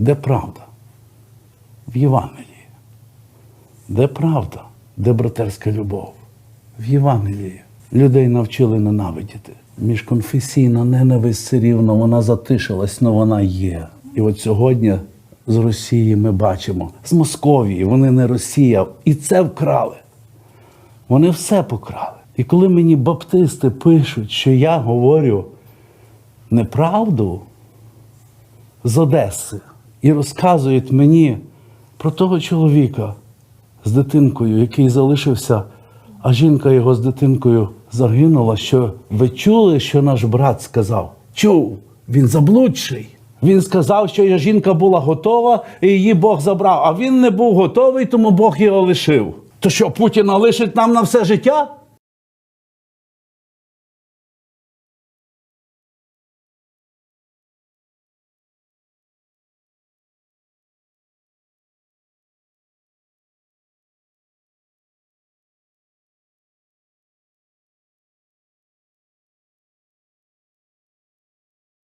Де правда? В Євангелії. Де правда? Де братерська любов? В Євангелії. Людей навчили ненавидіти. Міжконфесійна ненависть все рівно, вона затишилась, але вона є. І от сьогодні з Росії ми бачимо, з Московії, вони не Росія, і це вкрали. Вони все покрали. І коли мені баптисти пишуть, що я говорю неправду з Одеси і розказують мені про того чоловіка з дитинкою, який залишився, а жінка його з дитинкою загинула, що ви чули, що наш брат сказав? Чув, він заблудший. Він сказав, що жінка була готова, і її Бог забрав. А він не був готовий, тому Бог його лишив. То що, Путіна лишить нам на все життя?